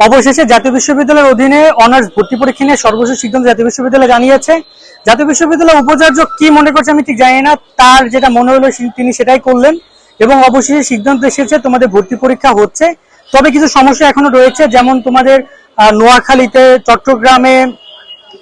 অবশেষে জাতীয় বিশ্ববিদ্যালয়ের অধীনে অনার্স ভর্তি পরীক্ষা নিয়ে সর্বশেষ সিদ্ধান্ত জাতীয় বিশ্ববিদ্যালয় জানিয়েছে। জাতীয় বিশ্ববিদ্যালয় উপাচার্য কি মনে করছে আমি ঠিক জানি না, তার যেটা মনে হলো তিনি সেটাই করলেন এবং অবশেষে সিদ্ধান্ত এসেছে তোমাদের ভর্তি পরীক্ষা হচ্ছে। তবে কিছু সমস্যা এখনও রয়েছে, যেমন তোমাদের নোয়াখালীতে, চট্টগ্রামে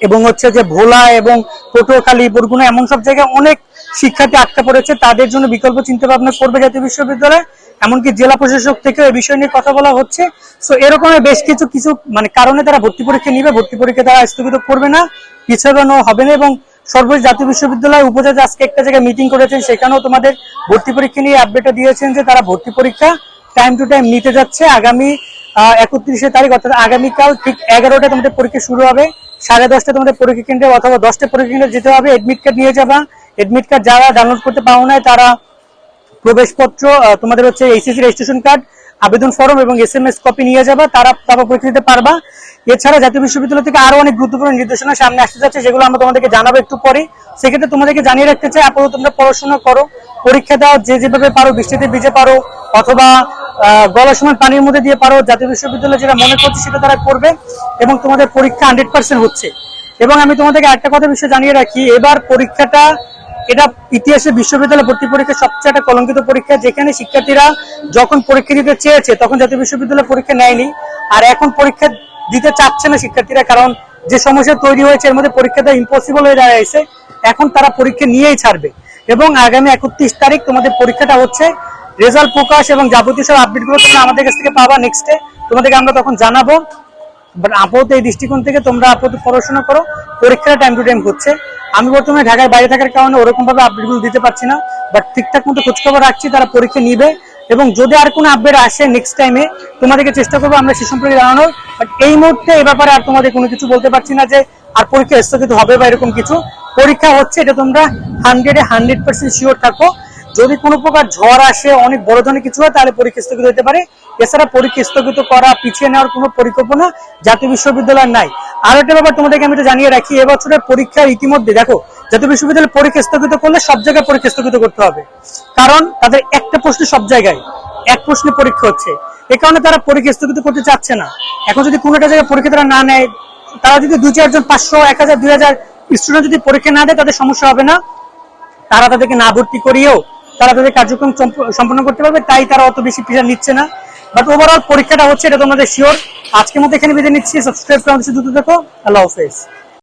এবং হচ্ছে যে ভোলা এবং পটুয়াখালী, বরগুনা এমন সব জায়গায় অনেক শিক্ষার্থী আটকা পড়েছে। তাদের জন্য বিকল্প চিন্তা ভাবনা করবে জাতীয় বিশ্ববিদ্যালয়। এমনকি জেলা প্রশাসক থেকে এই বিষয় নিয়ে কথা বলা হচ্ছে। সো এরকমের বেশ কিছু কিছু মানে কারণে তারা ভর্তি পরীক্ষা নিবে, ভর্তি পরীক্ষা তারা স্থগিত করবে না, পিছানো হবে না এবং সর্বোচ্চ জাতীয় বিশ্ববিদ্যালয় উপাচার্য আজকে একটা জায়গায় মিটিং করেছেন, সেখানেও তোমাদের ভর্তি পরীক্ষা নিয়ে আপডেটটা দিয়েছেন যে তারা ভর্তি পরীক্ষা টাইম টু টাইম নিতে যাচ্ছে। আগামী একত্রিশে তারিখ অর্থাৎ আগামীকাল ঠিক এগারোটায় তোমাদের পরীক্ষা শুরু হবে, সাড়ে দশটা তোমাদের পরীক্ষা কেন্দ্রে অথবা দশটা পরীক্ষা কেন্দ্রে যেতে হবে এডমিট কার্ড নিয়ে যাবা। এডমিট কার্ড যারা ডাউনলোড করতে পারো না তারা প্রবেশপত্র তোমাদের হচ্ছে এইচএসসি রেজিস্ট্রেশন কার্ড আবেদন ফর্ম এবং এস এম এস কপি নিয়ে যাবা, তারা তারপর পরীক্ষা দিতে পারবা। এছাড়া জাতীয় বিশ্ববিদ্যালয় থেকে আরও অনেক গুরুত্বপূর্ণ নির্দেশনা সামনে আসতে যাচ্ছে, যেগুলো আমরা তোমাদেরকে জানাব একটু পরে। সেক্ষেত্রে তোমাদেরকে জানিয়ে রাখতে চাই, আপাতত তোমরা পড়াশোনা করো, পরীক্ষা দাও, যে যেভাবে পারো, বৃষ্টিতে ভিজে পারো, অথবা গলার সময় পানির মধ্যে দিয়ে পারো, জাতীয় বিশ্ববিদ্যালয় যেটা মনে করছে সেটা তারা করবে এবং তোমাদের পরীক্ষা হান্ড্রেড পার্সেন্ট হচ্ছে। এবং আমি তোমাদেরকে একটা কথা বিষয় জানিয়ে রাখি, এবার পরীক্ষাটা এটা ইতিহাসে বিশ্ববিদ্যালয় ভর্তি পরীক্ষা সবচেয়ে একটা কলঙ্কিত পরীক্ষা, যেখানে শিক্ষার্থীরা যখন পরীক্ষা দিতে চেয়েছে, তখন জাতীয় বিশ্ববিদ্যালয় পরীক্ষা নেয়নি। আর এখন পরীক্ষা দিতে চাচ্ছে না শিক্ষার্থীরা, কারণ যে সমস্যা তৈরি হয়েছে, এর মধ্যে পরীক্ষা দেওয়া ইম্পসিবল হয়ে দাঁড়িয়েছে এখন তারা পরীক্ষা নিয়েই ছাড়বে। এবং আগামী একত্রিশ তারিখ তোমাদের পরীক্ষাটা হচ্ছে রেজাল্ট প্রকাশ এবং যাবতীয় সব আপডেটগুলো তোমরা আমাদের কাছ থেকে পাবা নেক্সটে তোমাদেরকে আমরা তখন জানাব। বাট আপাতত এই দৃষ্টিকোণ থেকে তোমরা আপাতত পড়াশোনা করো। পরীক্ষাটা টাইম টু টাইম হচ্ছে। আমি বর্তমানে ঢাকার বাইরে থাকার কারণে ওরকম ভাবে আপডেটগুলো দিতে পারছি না বাট ঠিকঠাক মতো খোঁজখবর রাখছি, তারা পরীক্ষা নিবে, এবং যদি আর কোনো আপডেট আসে নেক্সট টাইমে তোমাদেরকে চেষ্টা করব আমরা সে সম্পর্কে জানানোর বাট এই মুহূর্তে এই ব্যাপারে আর তোমাদের কোনো কিছু বলতে পারছি না যে আর পরীক্ষা স্থগিত হবে বা এরকম কিছু। পরীক্ষা হচ্ছে, এটা তোমরা হান্ড্রেডে হান্ড্রেড পার্সেন্ট শিওর থাকো। যদি কোনো প্রকার ঝড় আসে, অনেক বড় ধরনের কিছু হয়, তাহলে পরীক্ষা স্থগিত হতে পারে। এছাড়া পরীক্ষা স্থগিত করা, পিছিয়ে নেওয়ার কোনো পরিকল্পনা জাতীয় বিশ্ববিদ্যালয়ের নাই। আর একটা ব্যাপার তোমাদেরকে আমি জানিয়ে রাখি, এবছরের পরীক্ষার ইতিমধ্যে, দেখো, জাতীয় বিশ্ববিদ্যালয় পরীক্ষা স্থগিত করলে সব জায়গায় পরীক্ষা স্থগিত করতে হবে। কারণ তাদের একটা প্রশ্ন সব জায়গায়, এক প্রশ্নে পরীক্ষা হচ্ছে। এ কারণে তারা পরীক্ষা স্থগিত করতে চাচ্ছে না। এখন যদি কোনো একটা জায়গায় পরীক্ষা তারা না নেয়, তারা যদি দুই চারজন পাঁচশো, এক হাজার, দুই হাজার স্টুডেন্ট যদি পরীক্ষা না দেয়, তাদের সমস্যা হবে না। তারা তাদেরকে না ভর্তি করিয়েও তারা তাদের কার্যক্রম সম্প- সম্পন্ন করতে পারবে, তাই তারা অত বেশি প্রেশার নিচ্ছে না। বাট ওভারঅল পরীক্ষাটা হচ্ছে, এটা তোমাদের শিওর আজকের মতো এখানে বেঁধে নিচ্ছি। সাবস্ক্রাইব করা দেখো। আল্লাহ হাফেজ।